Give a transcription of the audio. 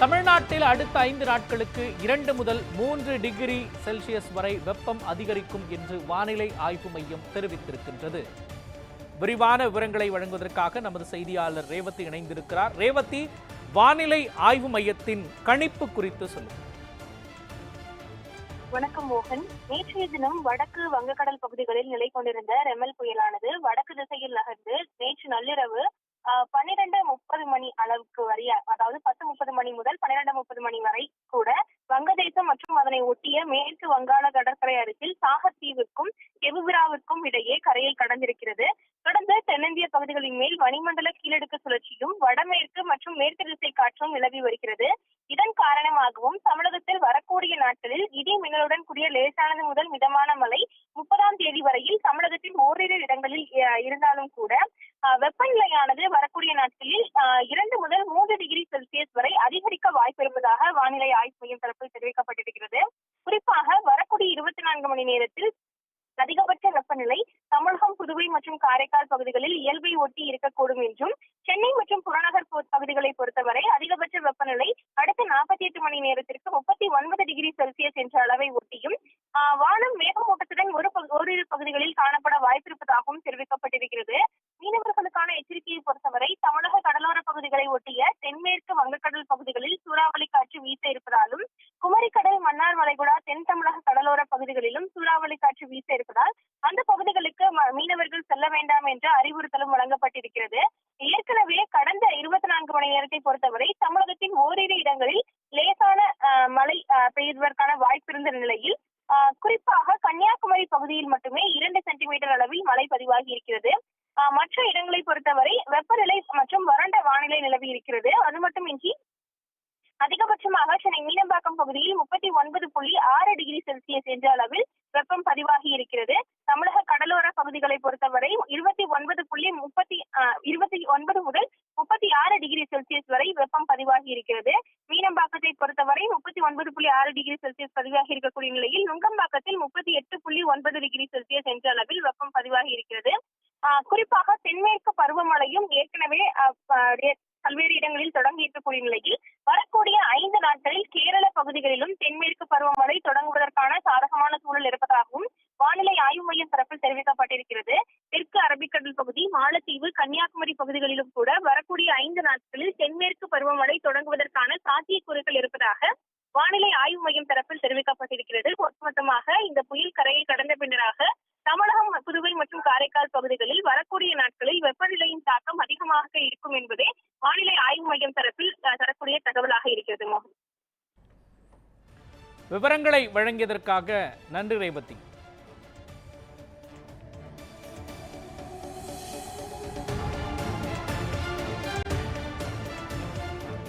தமிழ்நாட்டில் அடுத்த ஐந்து நாட்களுக்கு இரண்டு முதல் மூன்று டிகிரி செல்சியஸ் வரை வெப்பம் அதிகரிக்கும் என்று வானிலை ஆய்வு மையம் தெரிவித்திருக்கின்றது. விரிவான விவரங்களை வழங்குவதற்காக நமது செய்தியாளர் ரேவதி இணைந்திருக்கிறார். ரேவதி வானிலை ஆய்வு மையத்தின் கணிப்பு குறித்து சொல்லுங்கள் வணக்கம் மோகன். நேற்றைய தினம் வடக்கு வங்கக்கடல் பகுதிகளில் நிலை கொண்டிருந்த ரெமல் புயலானது வடக்கு திசையில் நகர்ந்து நேற்று நள்ளிரவு பன்னிரண்டு முப்பது மணி அளவுக்கு வரைய அதாவது பத்து முப்பது மணி முதல் பன்னிரண்டு முப்பது மணி வரை கூட வங்கதேசம் மற்றும் அதனை ஒட்டிய மேற்கு வங்காள கடற்கரை அருகில் சாகத்தீவுக்கும் எவுவிராவிற்கும் இடையே கரையை கடந்திருக்கிறது. தொடர்ந்து தென்னிந்திய பகுதிகளின் மேல் வளிமண்டல கீழடுக்கு சுழற்சியும் வடமேற்கு மற்றும் மேற்கு திசை காற்றும் நிலவி வருகிறது. இதன் காரணமாகவும் தமிழகத்தில் வரக்கூடிய நாட்களில் இடி மின்னலுடன் கூடிய லேசானது முதல் மிதமான மழை முப்பதாம் தேதி வரையில் தமிழகத்தின் ஓரிரு இடங்களில் இருந்தாலும் கூட வெப்பநிலையானது வரக்கூடிய நாட்களில் அஹ், இரண்டு முதல் மூன்று டிகிரி செல்சியஸ் வரை அதிகரிக்க வாய்ப்பிருப்பதாக வானிலை ஆய்வு மையம் தரப்பில் தெரிவிக்கப்பட்டிருக்கிறது. குறிப்பாக வரக்கூடிய இருபத்தி நான்கு மணி நேரத்தில் அதிகபட்ச வெப்பநிலை தமிழகம் புதுவை மற்றும் காரைக்கால் பகுதிகளில் இயல்பை ஒட்டி இருக்கக்கூடும் என்றும் சென்னை மற்றும் புறநகர் பகுதிகளை பொறுத்தவரை அதிகபட்ச வெப்பநிலை அடுத்த நாற்பத்தி எட்டு மணி நேரத்திற்கு முப்பத்தி ஒன்பது டிகிரி செல்சியஸ் என்ற அளவை ஒட்டியும் ஆஹ், வானம் மேகமூட்டத்துடன் ஒரு பகு- ஓரிரு பகுதிகளில் காணப்பட வாய்ப்பிருப்பதாகவும் தெரிவிக்கப்பட்டிருக்கிறது மீனவர்களுக்கான எச்சரிக்கையை பொறுத்தவரை தமிழக கடலோர பகுதிகளை ஒட்டிய தென்மேற்கு வங்கக்கடல் பகுதிகளில் சூறாவளி காற்று வீச இருப்பதாலும் குமரிக்கடல் மன்னார் வளைகுடா தென் தமிழக கடலோர பகுதிகளிலும் சூறாவளி காற்று வீச இருப்பதால் அந்த பகுதிகளுக்கு மீனவர்கள் செல்ல வேண்டாம் என்ற அறிவுறுத்தலும் வழங்கப்பட்டிருக்கிறது. ஏற்கனவே கடந்த இருபத்தி நான்கு மணி நேரத்தை பொறுத்தவரை தமிழகத்தின் ஓரிரு இடங்களில் லேசான மழை பெய்வதற்கான வாய்ப்பு இருந்த நிலையில் குறிப்பாக கன்னியாகுமரி பகுதியில் மட்டுமே இரண்டு சென்டிமீட்டர் அளவில் மழை பதிவாகி இருக்கிறது. மற்ற இடங்களை பொறுத்தவரை வெப்பநிலை மற்றும் வறண்ட வானிலை நிலவி இருக்கிறது. அது மட்டுமின்றி அதிகபட்சமாக சென்னை மீனம்பாக்கம் பகுதியில் முப்பத்தி ஒன்பது புள்ளி ஆறு டிகிரி செல்சியஸ் என்ற அளவில் வெப்பம் பதிவாகி இருக்கிறது. தமிழக கடலோர பகுதிகளை பொறுத்தவரை இருபத்தி ஒன்பது புள்ளி முப்பத்தி ஆஹ், இருபத்தி ஒன்பது முதல் முப்பத்தி ஆறு டிகிரி செல்சியஸ் வரை வெப்பம் பதிவாகி இருக்கிறது. மீனம்பாக்கத்தை பொறுத்தவரை முப்பத்தி ஒன்பது புள்ளி ஆறு டிகிரி செல்சியஸ் பதிவாகி இருக்கக்கூடிய நிலையில் நுங்கம்பாக்கத்தில் முப்பத்தி எட்டு புள்ளி ஒன்பது டிகிரி செல்சியஸ் என்ற அளவில் வெப்பம் பதிவாகி இருக்கிறது. ஆஹ், குறிப்பாக தென்மேற்கு பருவமழையும் ஏற்கனவே பல்வேறு இடங்களில் தொடங்கி இருக்கக்கூடிய நிலையில் வரக்கூடிய ஐந்து நாட்களில் கேரள பகுதிகளிலும் தென்மேற்கு பருவமழை தொடங்குவதற்கான சாதகமான சூழல் இருப்பதாகவும் வானிலை ஆய்வு மையம் தரப்பில் தெரிவிக்கப்பட்டிருக்கிறது. தெற்கு அரபிக்கடல் பகுதி மாலத்தீவு கன்னியாகுமரி பகுதிகளிலும் கூட வரக்கூடிய ஐந்து நாட்களில் தென்மேற்கு பருவமழை தொடங்குவதற்கான சாத்தியக்கூறுகள் இருப்பதாக வானிலை ஆய்வு மையம் தரப்பில் தெரிவிக்கப்பட்டிருக்கிறது. ஒட்டுமொத்தமாக இந்த புயல் கரையை கடந்த பின்னராக தமிழகம் புதுவை மற்றும் காரைக்கால் பகுதிகளில் வரக்கூடிய நாட்களில் வெப்பநிலையின் தாக்கம் அதிகமாக இருக்கும் என்பதே வானிலை ஆய்வு மையம் தரப்பில் அஹ், தரக்கூடிய தகவலாக இருக்கிறது மோகன் விவரங்களை வழங்கியதற்காக நன்றி ரேவதி.